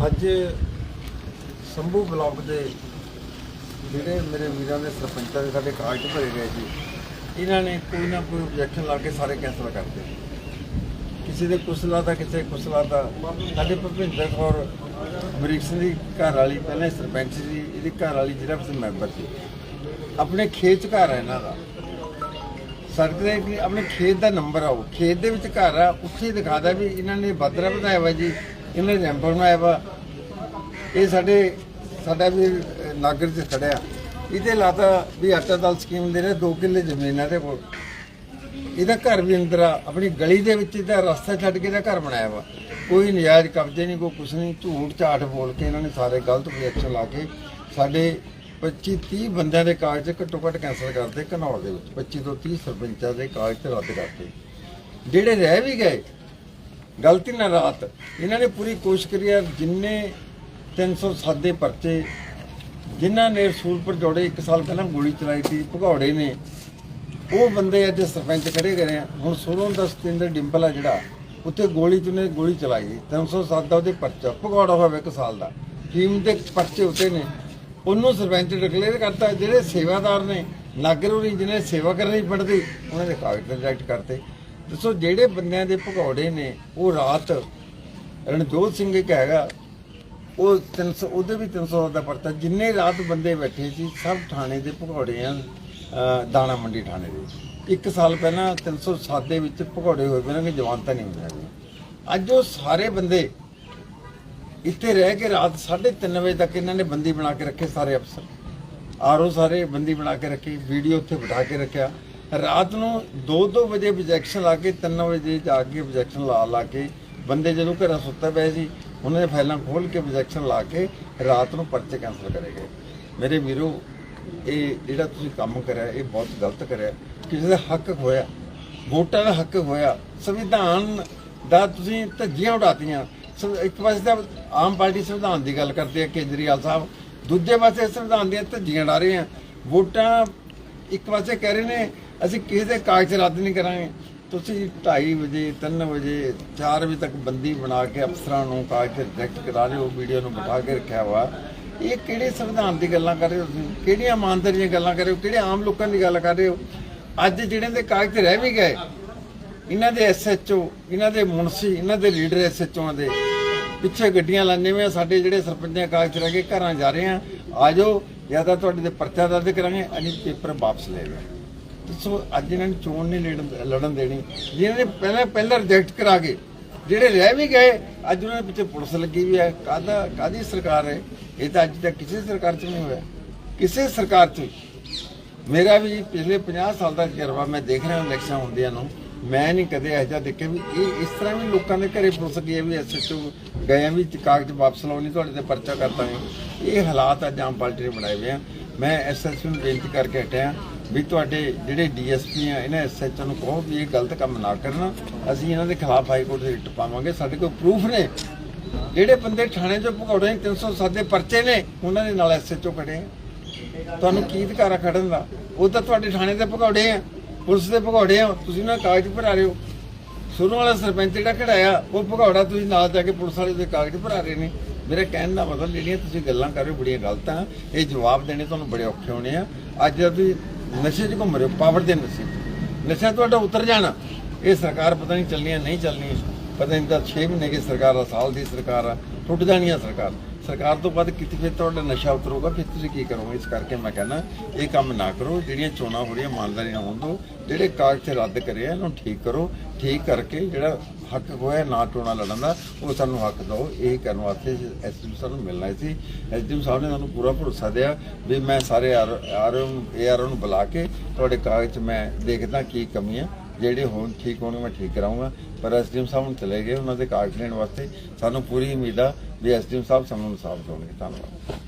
ਅੱਜ ਸੰਭੂ ਬਲਾਕ ਦੇ ਜਿਹੜੇ ਮੇਰੇ ਵੀਰਾਂ ਦੇ ਸਰਪੰਚਾਂ ਦੇ ਸਾਡੇ ਕਾਗਜ਼ ਭਰੇ ਗਏ ਜੀ, ਇਹਨਾਂ ਨੇ ਕੋਈ ਨਾ ਕੋਈ objection ਲਾ ਕੇ ਸਾਰੇ ਕੈਂਸਲ ਕਰਦੇ ਕਿਸੇ ਦੇ ਕੁਸਲਾ ਦਾ, ਕਿਸੇ ਕੁਸਲਾ ਦਾ। ਸਾਡੇ ਭੁਪਿੰਦਰ ਕੌਰ ਅਮਰੀਕ ਸਿੰਘ ਦੀ ਘਰ ਵਾਲੀ, ਪਹਿਲਾਂ ਸਰਪੰਚ ਸੀ, ਇਹਦੀ ਘਰ ਵਾਲੀ ਜਿਹੜਾ ਵੀ ਮੈਂਬਰ ਸੀ। ਆਪਣੇ ਖੇਤ 'ਚ ਘਰ ਹੈ ਇਹਨਾਂ ਦਾ। ਸੜਕ ਦੇ ਕਿ ਆਪਣੇ ਖੇਤ ਦਾ ਨੰਬਰ ਆ ਉਹ। ਖੇਤ ਦੇ ਵਿੱਚ ਘਰ ਆ, ਉੱਥੇ ਹੀ ਦਿਖਾਦਾ ਵੀ ਇਹਨਾਂ ਨੇ ਬਾਦਰਾ ਵਧਾਇਆ ਵਾ ਜੀ। ਇਹਨਾਂ ਨੇ ਰੈਂਪ ਬਣਾਇਆ ਵਾ। ਇਹ ਸਾਡੇ ਸਾਡਾ ਵੀ ਨਾਗਰ ਚ ਖੜਿਆ। ਇਹਦੇ ਲਾਤਾ ਵੀ ਆਟਾ ਦਲ ਸਕੀਮ ਦੇ ਨੇ 2 ਕਿੱਲੇ ਜ਼ਮੀਨਾਂ ਦੇ ਕੋਲ। ਇਹਦਾ ਘਰ ਵੀ ਅੰਦਰ ਆ। ਆਪਣੀ ਗਲੀ ਦੇ ਵਿੱਚ ਇਹਦਾ ਰਸਤਾ ਛੱਡ ਕੇ ਇਹਦਾ ਘਰ ਬਣਾਇਆ ਵਾ। ਕੋਈ ਨਜਾਇਜ਼ ਕਬਜ਼ੇ ਨਹੀਂ, ਕੋਈ ਕੁਛ ਨਹੀਂ। ਝੂਠ ਝਾਟ ਬੋਲ ਕੇ ਇਹਨਾਂ ਨੇ ਸਾਰੇ ਗਲਤ ਰਿਐਕਸ਼ਨ ਲਾ ਕੇ ਸਾਡੇ 25 30 ਬੰਦਿਆਂ ਦੇ ਕਾਗਜ਼ ਘੱਟੋ ਘੱਟ ਕੈਂਸਲ ਕਰਦੇ ਘਨੌਰ ਦੇ ਵਿੱਚ। 25 ਤੋਂ 30 ਸਰਪੰਚਾਂ ਦੇ ਕਾਗਜ਼ ਤੇ ਰੱਦ ਕਰਤੇ ਜਿਹੜੇ ਰਹਿ ਵੀ ਗਏ ਗਲਤੀ ਨਾਲ ਰਾਤ ਇਹਨਾਂ ਨੇ ਪੂਰੀ ਕੋਸ਼ਿਸ਼ ਕਰੀ ਆ ਜਿੰਨੇ 307 ਦੇ ਪਰਚੇ ਜਿਨ੍ਹਾਂ ਨੇ ਰਸੂਲਪੁਰ ਜੋੜੇ 1 ਸਾਲ ਪਹਿਲਾਂ ਗੋਲੀ ਚਲਾਈ ਸੀ, ਭਗੌੜੇ ਨੇ, ਉਹ ਬੰਦੇ ਅੱਜ ਸਰਪੰਚ ਖੜੇ ਗਏ ਆ। ਹੁਣ ਸੋਲੋਂ ਦਾ ਸਤਿੰਦਰ ਡਿੰਪਲ ਆ ਜਿਹੜਾ, ਉੱਥੇ ਗੋਲੀ ਚੁਨੇ ਗੋਲੀ ਚਲਾਈ 307 ਦਾ ਉਹਦੇ ਪਰਚਾ, ਭਗੌੜਾ ਹੋਵੇ 1 ਸਾਲ ਦਾ। ਟੀਮ ਦੇ ਪਰਚੇ ਉੱਤੇ ਨੇ। ਉਹਨੂੰ ਸਰਪੰਚ ਡਿਕਲੇਅਰ ਕਰਤਾ, ਜਿਹੜੇ ਸੇਵਾਦਾਰ ਨੇ, ਨਾਗਰ ਹੋਰੀ ਜਿਹਨੇ ਸੇਵਾ ਕਰਨੀ ਪੜਦੀ ਉਹਨਾਂ ਦੇ ਕਾਗਜ਼ ਰਿਜੈਕਟ ਕਰਤੇ। ਦੱਸੋ, ਜਿਹੜੇ ਬੰਦਿਆਂ ਦੇ ਭਗੌੜੇ ਨੇ, ਉਹ ਰਾਤ ਰਣਜੋਤ ਸਿੰਘ ਇੱਕ ਹੈਗਾ, ਉਹ 300 ਉਹਦੇ ਵੀ 300 ਦਾ ਪਰਚਾ, ਜਿੰਨੇ ਰਾਤ ਬੰਦੇ ਬੈਠੇ ਸੀ, ਸਭ ਥਾਣੇ ਦੇ ਭਗੌੜੇ ਆ ਦਾਣਾ ਮੰਡੀ ਥਾਣੇ ਦੇ ਇੱਕ ਸਾਲ ਪਹਿਲਾਂ 307 ਦੇ ਵਿੱਚ ਭਗੌੜੇ ਹੋਏ ਬਿਨਾਂ ਕਿ ਜਵਾਨਤਾ ਨਹੀਂ ਹੁੰਦੀਆਂ ਹੈਗੀਆਂ। ਅੱਜ ਉਹ ਸਾਰੇ ਬੰਦੇ ਇੱਥੇ ਰਹਿ ਕੇ ਰਾਤ 3:30 ਵਜੇ ਤੱਕ ਇਹਨਾਂ ਨੇ ਬੰਦੀ ਬਣਾ ਕੇ ਰੱਖੇ ਸਾਰੇ ਅਫਸਰ। ਆਰਓ ਸਾਰੇ ਬੰਦੀ ਬਣਾ ਕੇ ਰੱਖੀ, ਵੀਡੀਓ ਉੱਥੇ ਬਿਠਾ ਕੇ ਰੱਖਿਆ। ਰਾਤ ਨੂੰ 2-2 ਵਜੇ objection ਲਾ ਕੇ 3 ਵਜੇ ਜਾ ਕੇ objection ਲਾ ਲਾ ਕੇ, ਬੰਦੇ ਜਦੋਂ ਘਰਾਂ ਸੁੱਤੇ ਪਏ ਸੀ, ਉਹਨਾਂ ਨੇ ਫਾਈਲਾਂ ਖੋਲ ਕੇ objection ਲਾ ਕੇ ਰਾਤ ਨੂੰ ਪਰਚੇ ਕੈਂਸਲ ਕਰੇ ਗਏ। ਮੇਰੇ ਵੀਰੋ, ਇਹ ਜਿਹੜਾ ਤੁਸੀਂ ਕੰਮ ਕਰਿਆ, ਇਹ ਬਹੁਤ ਗਲਤ ਕਰਿਆ। ਕਿਸੇ ਦਾ ਹੱਕ ਹੋਇਆ ਵੋਟਾਂ ਦਾ ਹੱਕ ਹੋਇਆ ਸੰਵਿਧਾਨ ਦਾ ਤੁਸੀਂ ਧੱਜੀਆਂ ਉਡਾਤੀਆਂ। ਇੱਕ ਪਾਸੇ ਤਾਂ ਆਮ ਪਾਰਟੀ ਸੰਵਿਧਾਨ ਦੀ ਗੱਲ ਕਰਦੇ ਆ, ਕੇਜਰੀਵਾਲ ਸਾਹਿਬ। ਦੂਜੇ ਪਾਸੇ ਸੰਵਿਧਾਨ ਦੀਆਂ ਧੱਜੀਆਂ ਉਡਾ ਰਹੇ ਆ ਵੋਟਾਂ ਇੱਕ ਪਾਸੇ ਕਹਿ ਰਹੇ ਨੇ ਅਸੀਂ ਕਿਸੇ ਦੇ ਕਾਗਜ਼ ਰੱਦ ਨਹੀਂ ਕਰਾਂਗੇ। ਤੁਸੀਂ 2:30 ਵਜੇ 3 ਵਜੇ 4 ਵਜੇ ਤੱਕ ਬੰਦੀ ਬਣਾ ਕੇ ਅਫਸਰਾਂ ਨੂੰ ਕਾਗਜ਼ ਰਿਜੈਕਟ ਕਰਾ ਰਹੇ ਹੋ ਵੀਡੀਓ ਨੂੰ ਬਿਠਾ ਕੇ ਰੱਖਿਆ ਵਾ। ਇਹ ਕਿਹੜੇ ਸੰਵਿਧਾਨ ਦੀ ਗੱਲਾਂ ਕਰ ਰਹੇ ਹੋ ਤੁਸੀਂ? ਕਿਹੜੀਆਂ ਇਮਾਨਦਾਰੀ ਦੀਆਂ ਗੱਲਾਂ ਕਰ ਰਹੇ ਹੋ? ਕਿਹੜੇ ਆਮ ਲੋਕਾਂ ਦੀ ਗੱਲ ਕਰ ਰਹੇ ਹੋ? ਅੱਜ ਜਿਹੜੇ ਦੇ ਕਾਗਜ਼ ਰਹਿ ਵੀ ਗਏ, ਇਹਨਾਂ ਦੇ ਐਸਐਚਓ ਇਹਨਾਂ ਦੇ ਮੁਨਸੀ, ਇਹਨਾਂ ਦੇ ਲੀਡਰ ਐਸਐਚਓਆਂ ਦੇ ਪਿੱਛੇ ਗੱਡੀਆਂ ਲਾਣੇ ਹੋਏ ਆ। ਸਾਡੇ ਜਿਹੜੇ ਸਰਪੰਚਾਂ ਕਾਗਜ਼ ਰਹਿ ਗਏ ਘਰਾਂ ਜਾ ਰਹੇ ਆ। ਆਜੋ ਜਾਂ ਤਾਂ ਤੁਹਾਡੇ ਦੇ ਪਰਚਾ ਦਰਜ ਕਰਾਂਗੇ, ਅਸੀਂ ਪੇਪਰ ਵਾਪਸ ਲੈ ਗਏ ਦੱਸੋ, ਅੱਜ ਇਹਨਾਂ ਨੂੰ ਚੋਣ ਨਹੀਂ ਲੜਨ ਲੜਨ ਦੇਣੀ। ਜਿਹਨਾਂ ਨੇ ਪਹਿਲਾਂ ਪਹਿਲਾਂ ਰਿਜੈਕਟ ਕਰਾ ਕੇ ਜਿਹੜੇ ਰਹਿ ਵੀ ਗਏ, ਅੱਜ ਉਹਨਾਂ ਦੇ ਪਿੱਛੇ ਪੁਲਿਸ ਲੱਗੀ ਵੀ ਹੈ। ਕਾਹਦਾ ਕਾਦੀ ਸਰਕਾਰ ਹੈ? ਇਹ ਤਾਂ ਅੱਜ ਤੱਕ ਕਿਸੇ ਸਰਕਾਰ 'ਚ ਨਹੀਂ ਹੋਇਆ। ਕਿਸੇ ਸਰਕਾਰ 'ਚ ਮੇਰਾ ਵੀ ਪਿਛਲੇ 50 ਸਾਲ ਦਾ ਤਜਰਬਾ ਮੈਂ ਦੇਖ ਰਿਹਾ ਇਲੈਕਸ਼ਨ ਹੁੰਦਿਆਂ ਨੂੰ। ਮੈਂ ਨਹੀਂ ਕਦੇ ਇਹੋ ਜਿਹਾ ਦੇਖਿਆ ਵੀ ਇਹ ਇਸ ਤਰ੍ਹਾਂ ਵੀ ਲੋਕਾਂ ਦੇ ਘਰੇ ਪੁਲਿਸ ਗਈ ਹੈ ਵੀ ਐਸਐਚਓ ਗਏ ਆ ਵੀ ਕਾਗਜ਼ ਵਾਪਸ ਲਾਉਣੀ ਤੁਹਾਡੇ ਤੇ ਪਰਚਾ ਕਰਤਾ ਨਹੀਂ ਇਹ ਹਾਲਾਤ ਅੱਜ ਆਮ ਪਾਰਟੀ ਨੇ ਬਣਾਏ ਹੋਏ ਆ। ਮੈਂ ਐਸਐਚਓ ਨੂੰ ਬੇਨਤੀ ਕਰਕੇ ਹਟਿਆ। ਵੀ ਤੁਹਾਡੇ ਜਿਹੜੇ ਡੀਐਸਪੀ ਆ, ਇਹਨਾਂ ਐਸਐਚਓ ਨੂੰ ਕਹੋ ਵੀ ਇਹ ਗਲਤ ਕੰਮ ਨਾ ਕਰਨਾ। ਅਸੀਂ ਇਹਨਾਂ ਦੇ ਖਿਲਾਫ ਹਾਈ ਕੋਰਟ ਦੇ ਰਿਟ ਪਾਵਾਂਗੇ ਸਾਡੇ ਕੋਲ ਪ੍ਰੂਫ ਨੇ। ਜਿਹੜੇ ਬੰਦੇ ਥਾਣੇ ਚ ਭਗੌੜੇ 307 ਦੇ ਪਰਚੇ ਨੇ, ਉਹਨਾਂ ਦੇ ਨਾਲ ਐਸਐਚਓ ਖੜੇ ਆ। ਤੁਹਾਨੂੰ ਕੀ ਅਧਿਕਾਰ ਆ ਖੜਨ ਦਾ? ਉਹ ਤਾਂ ਤੁਹਾਡੇ ਥਾਣੇ ਦੇ ਭਗੌੜੇ ਆ, ਪੁਲਿਸ ਦੇ ਭਗੌੜੇ ਆ। ਤੁਸੀਂ ਉਹਨਾਂ ਦੇ ਕਾਗਜ਼ ਭਰਾ ਰਹੇ ਹੋ। ਸ਼ੁਰੂ ਵਾਲਾ ਸਰਪੰਚ ਜਿਹੜਾ ਖੜਾਇਆ, ਉਹ ਭਗੌੜਾ ਤੁਸੀਂ ਨਾਲ ਜਾ ਕੇ ਪੁਲਿਸ ਵਾਲੇ ਦੇ ਕਾਗਜ਼ ਭਰਾ ਰਹੇ ਨੇ। ਮੇਰੇ ਕਹਿਣ ਦਾ ਮਤਲਬ ਜਿਹੜੀਆਂ ਤੁਸੀਂ ਗੱਲਾਂ ਕਰ ਰਹੇ ਹੋ, ਬੜੀਆਂ ਗਲਤ ਆ। ਇਹ ਜਵਾਬ ਦੇਣੇ ਤੁਹਾਨੂੰ ਬੜੇ ਔਖੇ ਹੋਣੇ ਆ। ਅੱਜ ਜਦ ਤੁਸੀਂ ਨਸ਼ੇ 'ਚ ਘੁੰਮ ਰਹੇ ਹੋ ਪਾਵਰ ਦੇ ਨਸ਼ੇ 'ਚ। ਨਸ਼ਾ ਤੁਹਾਡਾ ਉਤਰ ਜਾਣਾ। ਇਹ ਸਰਕਾਰ ਪਤਾ ਨਹੀਂ ਚੱਲਣੀ ਨਹੀਂ ਚੱਲਣੀ ਪਤਾ ਨਹੀਂ ਤਾਂ 6 ਮਹੀਨੇ ਦੀ ਸਰਕਾਰ ਆ, ਸਾਲ ਦੀ ਸਰਕਾਰ ਆ, ਟੁੱਟ ਜਾਣੀ ਆ ਸਰਕਾਰ। ਸਰਕਾਰ ਤੋਂ ਬਾਅਦ ਕਿਤੇ ਫਿਰ ਤੁਹਾਡਾ ਨਸ਼ਾ ਉਤਰੂਗਾ, ਫਿਰ ਤੁਸੀਂ ਕੀ ਕਰੋਗੇ? ਇਸ ਕਰਕੇ ਮੈਂ ਕਹਿੰਦਾ, ਇਹ ਕੰਮ ਨਾ ਕਰੋ, ਜਿਹੜੀਆਂ ਚੋਣਾਂ ਹੋ ਰਹੀਆਂ ਇਮਾਨਦਾਰੀ ਨਾਲ ਹੋਣ ਦਿਓ, ਜਿਹੜੇ ਕਾਗਜ਼ ਤੇ ਰੱਦ ਕਰੇ ਇਹਨੂੰ ਠੀਕ ਕਰੋ, ਠੀਕ ਕਰਕੇ ਜਿਹੜਾ ਹੱਕ ਹੋਇਆ ਨਾ ਚੋਣਾਂ ਲੜਨ ਦਾ, ਉਹ ਸਾਨੂੰ ਹੱਕ ਦਿਓ। ਇਹ ਕਰਨ ਵਾਸਤੇ ਐਸਡੀਐਮ ਨੂੰ ਮਿਲਣਾ ਸੀ। ਐਸਡੀਐਮ ਸਾਹਿਬ ਨੇ ਸਾਨੂੰ ਪੂਰਾ ਭਰੋਸਾ ਦਿਆ ਵੀ ਮੈਂ ਸਾਰੇ ਆਰ ਏਆਰ ਨੂੰ ਬੁਲਾ ਕੇ ਤੁਹਾਡੇ ਕਾਗਜ਼ 'ਚ ਮੈਂ ਦੇਖਦਾ ਕੀ ਕਮੀਆਂ, ਜਿਹੜੇ ਹੋਣ, ਠੀਕ ਹੋਣਗੇ, ਮੈਂ ਠੀਕ ਕਰਾਉਂਗਾ ਪਰ ਐਸਡੀਐਮ ਸਾਹਿਬ ਹੁਣ ਚਲੇ ਗਏ ਉਹਨਾਂ ਦੇ ਕਾਗਜ਼ ਲੈਣ ਵਾਸਤੇ। ਸਾਨੂੰ ਪੂਰੀ ਉਮੀਦ ਆ ਵੀ ਐਸਡੀਐਮ ਸਾਹਿਬ ਸਾਨੂੰ ਇਨਸਾਫ ਦੇਣਗੇ ਧੰਨਵਾਦ।